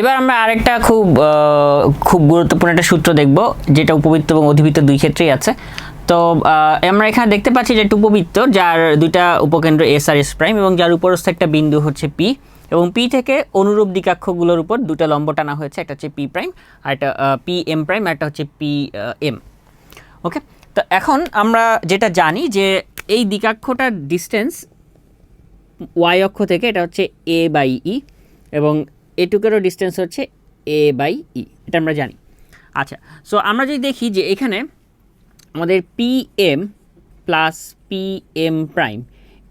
এবার আমরা আরেকটা খুব খুব গুরুত্বপূর্ণ একটা সূত্র দেখব, যেটা উপবৃত্ত এবং অধিবৃত্ত দুই ক্ষেত্রেই আছে। তো আমরা এখানে দেখতে পাচ্ছি যে উপবৃত্ত, যার দুইটা উপকেন্দ্র এস আর এস প্রাইম এবং যার উপরস্থ একটা বিন্দু হচ্ছে পি এবং পি থেকে অনুরূপ দিকাক্ষগুলোর উপর দুটো লম্ব টানা হয়েছে, একটা হচ্ছে পি প্রাইম আর একটা পি এম প্রাইম আর একটা হচ্ছে পি এম ওকে তো এখন আমরা যেটা জানি যে এই দিকাক্ষটার ডিস্টেন্স ওয়াই অক্ষ থেকে এটা হচ্ছে এ বাই ই এবং এটুকেরও ডিস্টেন্স হচ্ছে এ বাই ই এটা আমরা জানি। আচ্ছা সো আমরা যদি দেখি যে এখানে আমাদের P M plus P M prime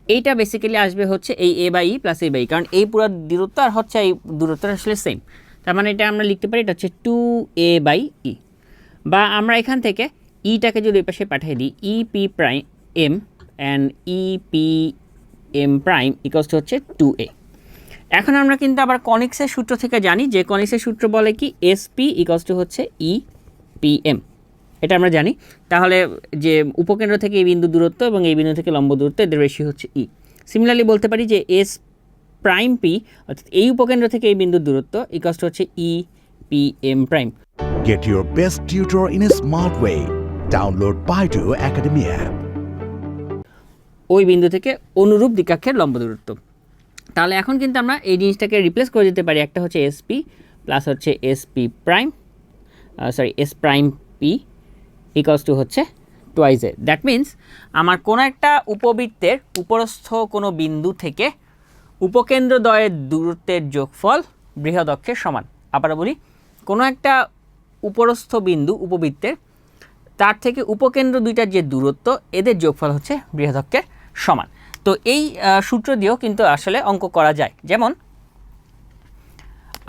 এইটা বেসিক্যালি আসবে হচ্ছে এই A by E plus A by কারণ এই পুরো দূরত্ব আর হচ্ছে এই দূরত্বটা আসলে সেম তার মানে এটা আমরা লিখতে পারি এটা হচ্ছে টু এ বাই ই বা আমরা এখান থেকে ইটাকে যদি পাশে পাঠিয়ে দিই E P prime M and E P M prime equals two A এ এখন আমরা কিন্তু আবার কনিক্সের সূত্র থেকে জানি যে কনিক্সের সূত্র বলে কি? এস পি ইকস টু হচ্ছে ই পি এম এটা আমরা জানি। তাহলে যে উপকেন্দ্র থেকে এই বিন্দু দূরত্ব এবং এই বিন্দু থেকে লম্ব দূরত্ব এদের রেশিও হচ্ছে ই সিমিলারলি বলতে পারি যে এস প্রাইম পি অর্থাৎ এই উপকেন্দ্র থেকে এই বিন্দুর দূরত্ব ইকস টু হচ্ছে E P M prime Get your best tutor in a smart way. Download Baidu Academy app. ওই বিন্দু থেকে অনুরূপ দিকাক্ষের লম্ব দূরত্ব। তাহলে এখন কিন্তু আমরা এই জিনিসটাকে রিপ্লেস করে দিতে পারি। একটা হচ্ছে এসপি প্লাস হচ্ছে SP prime sorry S prime P equals two হচ্ছে টুয়াইজ এ দ্যাট মিন্স আমার কোনো একটা উপবৃত্তের উপরস্থ কোনো বিন্দু থেকে উপকেন্দ্রদ্বয়ের দূরত্বের যোগফল বৃহদক্ষের সমান। আবার বলি, কোনো একটা উপরস্থ বিন্দু উপবৃত্তের, তার থেকে উপকেন্দ্র দুইটার যে দূরত্ব, এদের যোগফল হচ্ছে বৃহদক্ষের সমান। তো এই সূত্র দিয়েও কিন্তু আসলে অঙ্ক করা যায় যেমন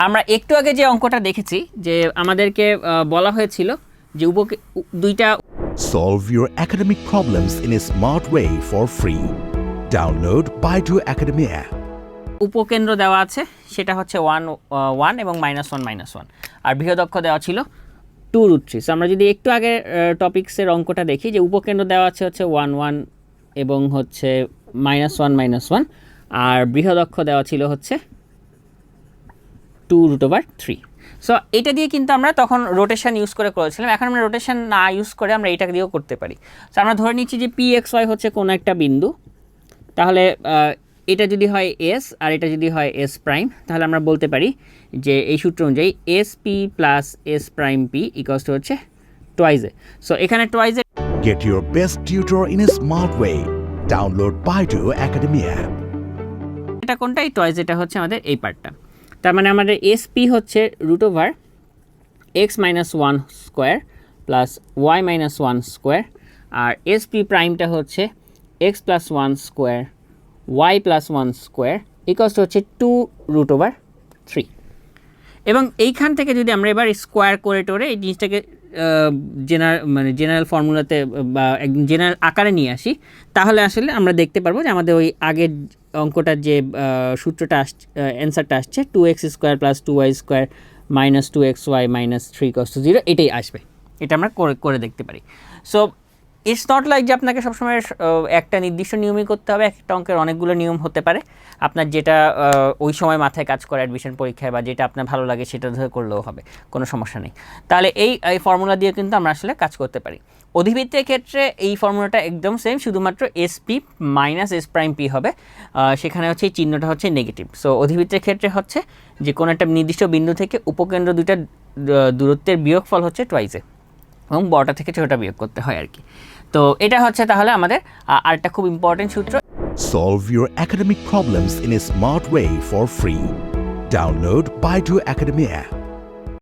আমরা একটু আগে যে অঙ্কটা দেখেছি যে আমাদেরকে বলা হয়েছিল যে উপ দুইটা Solve your academic problems in a smart way for free. Download Baidu Academy app. উপকেন্দ্র দেওয়া আছে সেটা হচ্ছে ওয়ান ওয়ান এবং মাইনাস ওয়ান মাইনাস ওয়ান আর বৃহদক্ষ দেওয়া ছিল টু রুট থ্রি সো আমরা যদি একটু আগে টপিক্সের অঙ্কটা দেখি যে উপকেন্দ্র দেওয়া আছে হচ্ছে ওয়ান ওয়ান এবং হচ্ছে মাইনাস ওয়ান মাইনাস ওয়ান। আর বৃহদক্ষ দেওয়া ছিল হচ্ছে two root over three. So এটা দিয়ে কিন্তু আমরা তখন রোটেশন ইউজ করে করেছিলাম। এখন আমরা রোটেশন না ইউজ করে আমরা এটা দিয়েও করতে পারি। সো আমরা ধরে নিচ্ছি যে পি এক্স ওয়াই হচ্ছে কোনো একটা বিন্দু। তাহলে এটা যদি হয় এস আর এটা যদি হয় এস প্রাইম তাহলে আমরা বলতে পারি যে এই সূত্র অনুযায়ী S P plus S prime P equals to হচ্ছে টোয়াইজে সো এখানে টোয়াইজে Get your best tutor in a smart way. Download Baidu Academy app. এটা কোনটা এই এটা হচ্ছে আমাদের এই পার্টটা তার মানে আমাদের এস পি হচ্ছে root over X minus one square plus Y minus one square আর এস পি প্রাইমটা হচ্ছে X plus one square Y plus one square ইকস্ট হচ্ছে টু রুট ওভার থ্রি এবং এইখান থেকে যদি আমরা এবার স্কোয়ার করে টোরে এই জিনিসটাকে জেনারেল মানে জেনারেল ফর্মুলাতে বা একদম জেনারেল আকারে নিয়ে আসি, তাহলে আসলে আমরা দেখতে পারব যে আমাদের ওই আগের অঙ্কটার যে সূত্রটা আসছে অ্যান্সারটা আসছে two x square plus two y square minus two x y minus three cos to zero এটাই আসবে। এটা আমরা করে করে দেখতে পারি। সো ইটস নট লাইক যে আপনাকে সবসময় একটা নির্দিষ্ট নিয়মই করতে হবে একটা অঙ্কের অনেকগুলো নিয়ম হতে পারে। আপনার যেটা ওই সময় মাথায় কাজ করে অ্যাডমিশন পরীক্ষায় বা যেটা আপনার ভালো লাগে সেটা ধরে করলেও হবে কোনো সমস্যা নেই। তাহলে এই এই ফর্মুলা দিয়ে কিন্তু আমরা আসলে কাজ করতে পারি। অধিবৃত্তের ক্ষেত্রে এই ফর্মুলাটা একদম সেম শুধুমাত্র S P minus S prime P হবে। সেখানে হচ্ছে এই চিহ্নটা হচ্ছে নেগেটিভ সো অধিবৃত্তের ক্ষেত্রে হচ্ছে যে কোনো একটা নির্দিষ্ট বিন্দু থেকে উপকেন্দ্র দুইটার আহ, দূরত্বের বিয়োগফল হচ্ছে টুয়াইজে এবং বড়টা থেকে ছোটটা বিয়োগ করতে হয় আর কি। তো এটা হচ্ছে তাহলে আমাদের আরেকটা খুব ইম্পর্টেন্ট সূত্র। Solve your academic problems in a smart way for free download by to academy app